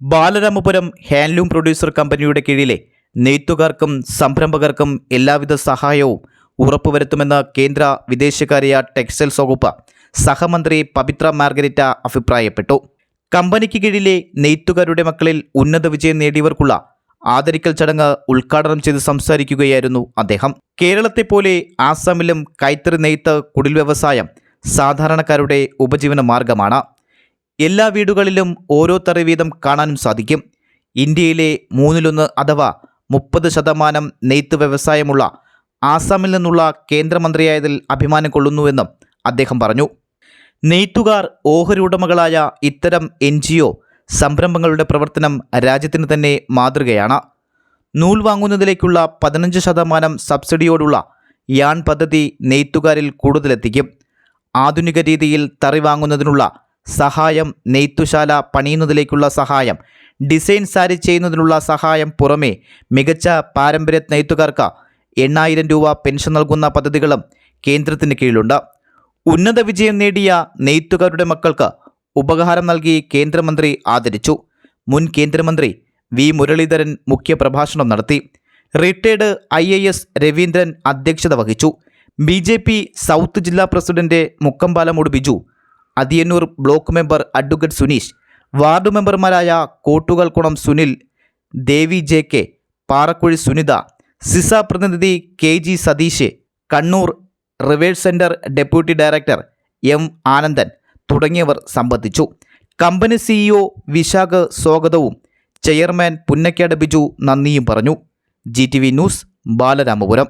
Balaramapuram handloom producer കമ്പനിയുടെ കീഴിലെ നെയ്ത്തുകാർക്കും സംരംഭകർക്കും എല്ലാവിധ സഹായവും ഉറപ്പുവരുത്തുമെന്ന് കേന്ദ്ര വിദേശകാര്യ ടെക്സ്റ്റൈൽസ് വകുപ്പ് സഹമന്ത്രി പവിത്ര മാർഗരിറ്റ അഭിപ്രായപ്പെട്ടു. കമ്പനിക്ക് കീഴിലെ നെയ്ത്തുകാരുടെ മക്കളിൽ ഉന്നത വിജയം നേടിയവർക്കുള്ള ആദരിക്കൽ ചടങ്ങ് ഉദ്ഘാടനം ചെയ്ത് സംസാരിക്കുകയായിരുന്നു അദ്ദേഹം. കേരളത്തെ പോലെ ആസാമിലും കൈത്തറി നെയ്ത്ത് കുടിൽ വ്യവസായം സാധാരണക്കാരുടെ ഉപജീവന മാർഗമാണ്. എല്ലാ വീടുകളിലും ഓരോ തറി വീതം കാണാനും സാധിക്കും. ഇന്ത്യയിലെ മൂന്നിലൊന്ന് അഥവാ മുപ്പത് ശതമാനം നെയ്ത്ത് വ്യവസായമുള്ള ആസാമിൽ നിന്നുള്ള കേന്ദ്രമന്ത്രിയായതിൽ അഭിമാനം കൊള്ളുന്നുവെന്നും അദ്ദേഹം പറഞ്ഞു. നെയ്ത്തുകാർ ഓഹരി ഉടമകളായ ഇത്തരം എൻ ജി ഒ സംരംഭങ്ങളുടെ പ്രവർത്തനം രാജ്യത്തിന് തന്നെ മാതൃകയാണ്. നൂൽ വാങ്ങുന്നതിലേക്കുള്ള പതിനഞ്ച് ശതമാനം സബ്സിഡിയോടുള്ള യാൺ പദ്ധതി നെയ്ത്തുകാരിൽ കൂടുതലെത്തിക്കും. ആധുനിക രീതിയിൽ തറി വാങ്ങുന്നതിനുള്ള സഹായം നെയ്ത്തുശാല പണിയുന്നതിലേക്കുള്ള സഹായം ഡിസൈൻ സാരി ചെയ്യുന്നതിനുള്ള സഹായം പുറമേ മികച്ച പാരമ്പര്യ നെയ്ത്തുകാർക്ക് എണ്ണായിരം രൂപ പെൻഷൻ നൽകുന്ന പദ്ധതികളും കേന്ദ്രത്തിന് കീഴിലുണ്ട്. ഉന്നത വിജയം നേടിയ നെയ്ത്തുകാരുടെ മക്കൾക്ക് ഉപഹാരം നൽകി കേന്ദ്രമന്ത്രി ആദരിച്ചു. മുൻ കേന്ദ്രമന്ത്രി വി. മുരളീധരൻ മുഖ്യപ്രഭാഷണം നടത്തി. Retired I A S Raveendran അധ്യക്ഷത വഹിച്ചു. ബി ജെ പി സൗത്ത് ജില്ലാ president Mukkampalamodu Biju Athiyannoor block member advocate Suneesh ward മെമ്പർമാരായ കോട്ടുകൽക്കുളം സുനിൽ ദേവി ജെ കെ പാറക്കുഴി സുനിത സിസ പ്രതിനിധി K G Satheesh Kannur rivers centre deputy director M Anandan തുടങ്ങിയവർ സംബന്ധിച്ചു. Company CEO Vishakh സ്വാഗതവും chairman Punnakkad Biju നന്ദിയും പറഞ്ഞു. G T V news Balaramapuram.